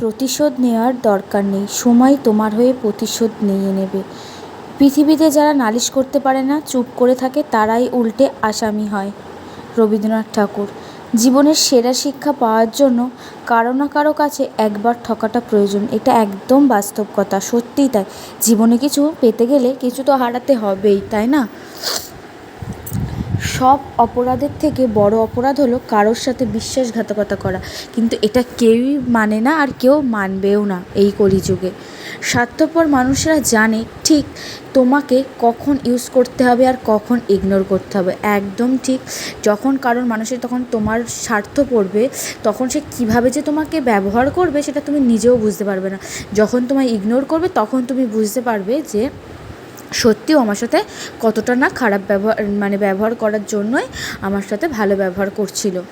প্রতিশোধ নেওয়ার দরকার নেই। সময় তোমার হয়ে প্রতিশোধ নিয়ে নেবে। পৃথিবীতে যারা নালিশ করতে পারে না, চুপ করে থাকে, তারাই উল্টে আসামি হয়। রবীন্দ্রনাথ ঠাকুর, জীবনের সেরা শিক্ষা পাওয়ার জন্য কারও না কারও কাছে একবার ঠকাটা প্রয়োজন। এটা একদম বাস্তব কথা, সত্যিই তাই। জীবনে কিছু পেতে গেলে কিছু তো হারাতে হবেই, তাই না? সব অপরাধের থেকে বড় অপরাধ হলো কারোর সাথে বিশ্বাসঘাতকতা করা। কিন্তু এটা কেউই মানে না আর কেউ মানবেও না এই কলিযুগে। স্বার্থপর মানুষরা জানে, ঠিক তোমাকে কখন ইউজ করতে হবে আর কখন ইগনোর করতে হবে। একদম ঠিক যখন কারোর মানুষের তখন তোমার স্বার্থ পড়বে, তখন সে কীভাবে যে তোমাকে ব্যবহার করবে সেটা তুমি নিজেও বুঝতে পারবে না। যখন তোমায় ইগনোর করবে, তখন তুমি বুঝতে পারবে যে সত্যিও আমার সাথে কতটা না খারাপ ব্যবহার মানে ব্যবহার করার জন্যই আমার সাথে ভালো ব্যবহার করছিল।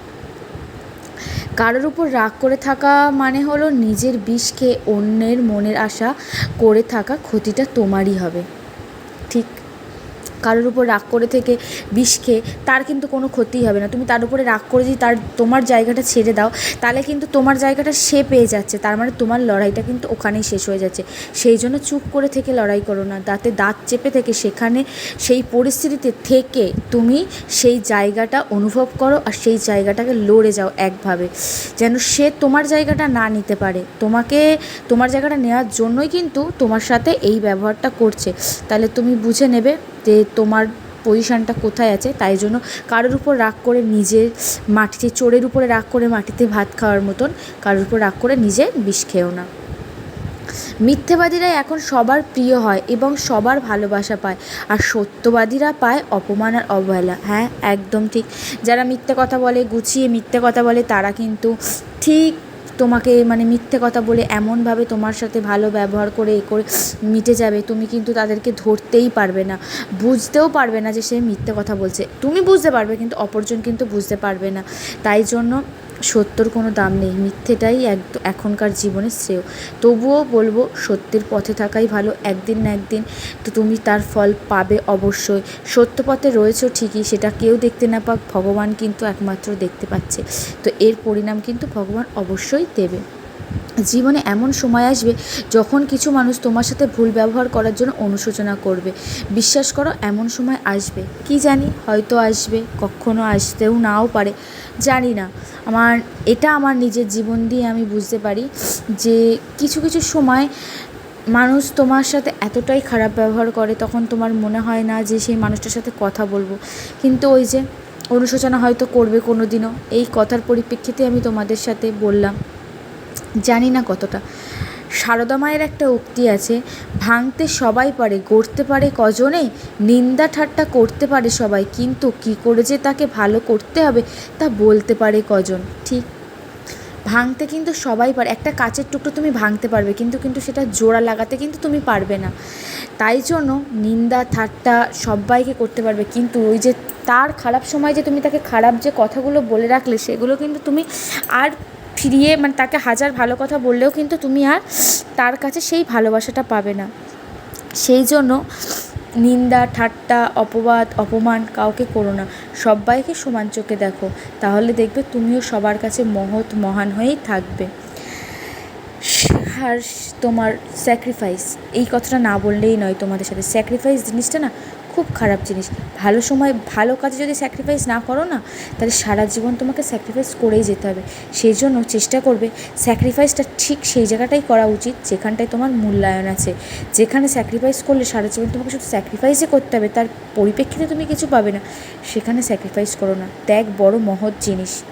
কারোর উপর রাগ করে থাকা মানে হলো নিজের বিষকে অন্যের মনের আশা করে থাকা ক্ষতিটা তোমারই হবে। ঠিক কারোর উপর রাগ করে থেকে বিষ খেয়ে, তার কিন্তু কোনো ক্ষতিই হবে না। তুমি তার উপরে রাগ করে যদি তার, তোমার জায়গাটা ছেড়ে দাও, তাহলে কিন্তু তোমার জায়গাটা সে পেয়ে যাচ্ছে। তার মানে তোমার লড়াইটা কিন্তু ওখানেই শেষ হয়ে যাচ্ছে। সেই জন্য চুপ করে থেকে লড়াই করো না। দাঁতে দাঁত চেপে থেকে সেখানে, সেই পরিস্থিতিতে থেকে তুমি সেই জায়গাটা অনুভব করো আর সেই জায়গাটাকে লড়ে যাও একভাবে। যেন সে তোমার জায়গাটা না নিতে পারে। তোমাকে, তোমার জায়গাটা নেওয়ার জন্যই কিন্তু তোমার সাথে এই ব্যবহারটা করছে। তাহলে তুমি বুঝে নেবে যে তোমার পজিশানটা কোথায় আছে, তাই জন্য কারোর উপর রাগ করে নিজের মাটিতে, চোরের উপরে রাগ করে মাটিতে ভাত খাওয়ার মতন কারোর উপর রাগ করে নিজে বিষ খেও না। মিথ্যেবাদীরা এখন সবার প্রিয় হয় এবং সবার ভালোবাসা পায়, আর সত্যবাদীরা পায় অপমান আর অবহেলা। হ্যাঁ একদম ঠিক। যারা মিথ্যে কথা বলে, গুছিয়ে মিথ্যে কথা বলে, তারা কিন্তু ঠিক তোমাকে মানে মিথ্যে কথা বলে এমনভাবে তোমার সাথে ভালো ব্যবহার করে এ করে মিটে যাবে, তুমি কিন্তু তাদেরকে ধরতেই পারবে না। বুঝতেও পারবে না যে সে মিথ্যে কথা বলছে। তুমি বুঝতে পারবে কিন্তু অপরজন কিন্তু বুঝতে পারবে না। তাই জন্য সত্যর কোনো দাম নেই। মিথ্যেটাই এক, এখনকার জীবনের শ্রেয়। তবুও বলব, সত্যের পথে থাকাই ভালো। একদিন না একদিন তো তুমি তার ফল পাবে অবশ্যই। সত্য পথে রয়েছো ঠিকই, সেটা কেউ দেখতে না পাক, ভগবান কিন্তু একমাত্র দেখতে পাচ্ছে। তো এর পরিণাম কিন্তু ভগবান অবশ্যই দেবে। জীবনে এমন সময় আসবে যখন কিছু মানুষ তোমার সাথে ভুল ব্যবহার করার জন্য অনুশোচনা করবে। বিশ্বাস করো, এমন সময় আসবে। কি জানি, হয়তো আসবে, কখনো আসতেও নাও পারে, জানি না। আমার, এটা আমার নিজের জীবন দিয়ে আমি বুঝতে পারি যে কিছু কিছু সময় মানুষ তোমার সাথে এতটাই খারাপ ব্যবহার করে, তখন তোমার মনে হয় না যে সেই মানুষটার সাথে কথা বলব। কিন্তু ওই যে, অনুশোচনা হয়তো করবে কোনো দিনও এই কথার পরিপ্রেক্ষিতে আমি তোমাদের সাথে বললাম। জানি না কতটা। সারদা মায়ের একটা উক্তি আছে, ভাঙতে সবাই পারে, গড়তে পারে কজনে, নিন্দা ঠাট্টা করতে পারে সবাই, কিন্তু কী করে যে তাকে ভালো করতে হবে তা বলতে পারে কজন? ঠিক। ভাঙতে কিন্তু সবাই পারে, একটা কাচের টুকরো তুমি ভাঙতে পারবে, কিন্তু কিন্তু সেটা জোড়া লাগাতে কিন্তু তুমি পারবে না। তাই জন্য নিন্দা ঠাট্টা সবাইকে করতে পারবে, কিন্তু ওই যে তার খারাপ সময় যে তুমি তাকে খারাপ যে কথাগুলো বলে রাখলে, সেগুলো কিন্তু তুমি আর ফিরিয়ে মানে তাকে হাজার ভালো কথা বললেও কিন্তু তুমি আর তার কাছে সেই ভালোবাসাটা পাবে না। সেই জন্য নিন্দা, ঠাট্টা, অপবাদ, অপমান কাউকে করো না। সবাইকে সমান চোখে দেখো। তাহলে দেখবে তুমিও সবার কাছে মহৎ, মহান হয়েই থাকবে। আর তোমার স্যাক্রিফাইস এই কথাটা না বললেই নয় তোমাদের সাথে। স্যাক্রিফাইস জিনিসটা না খুব খারাপ জিনিস। ভালো সময়, ভালো কাজে যদি স্যাক্রিফাইস না করো না, তাহলে সারা জীবন তোমাকে স্যাক্রিফাইস করেই যেতে হবে। সেই জন্য চেষ্টা করবে স্যাক্রিফাইসটা ঠিক সেই জায়গাটাই করা উচিত, যেখানটায় তোমার মূল্যায়ন আছে। যেখানে স্যাক্রিফাইস করলে সারা জীবন তোমাকে শুধু স্যাক্রিফাইসই করতে হবে, তার পরিপ্রেক্ষিতে তুমি কিছু পাবে না, সেখানে স্যাক্রিফাইস করো না। ত্যাগ বড় মহৎ জিনিস।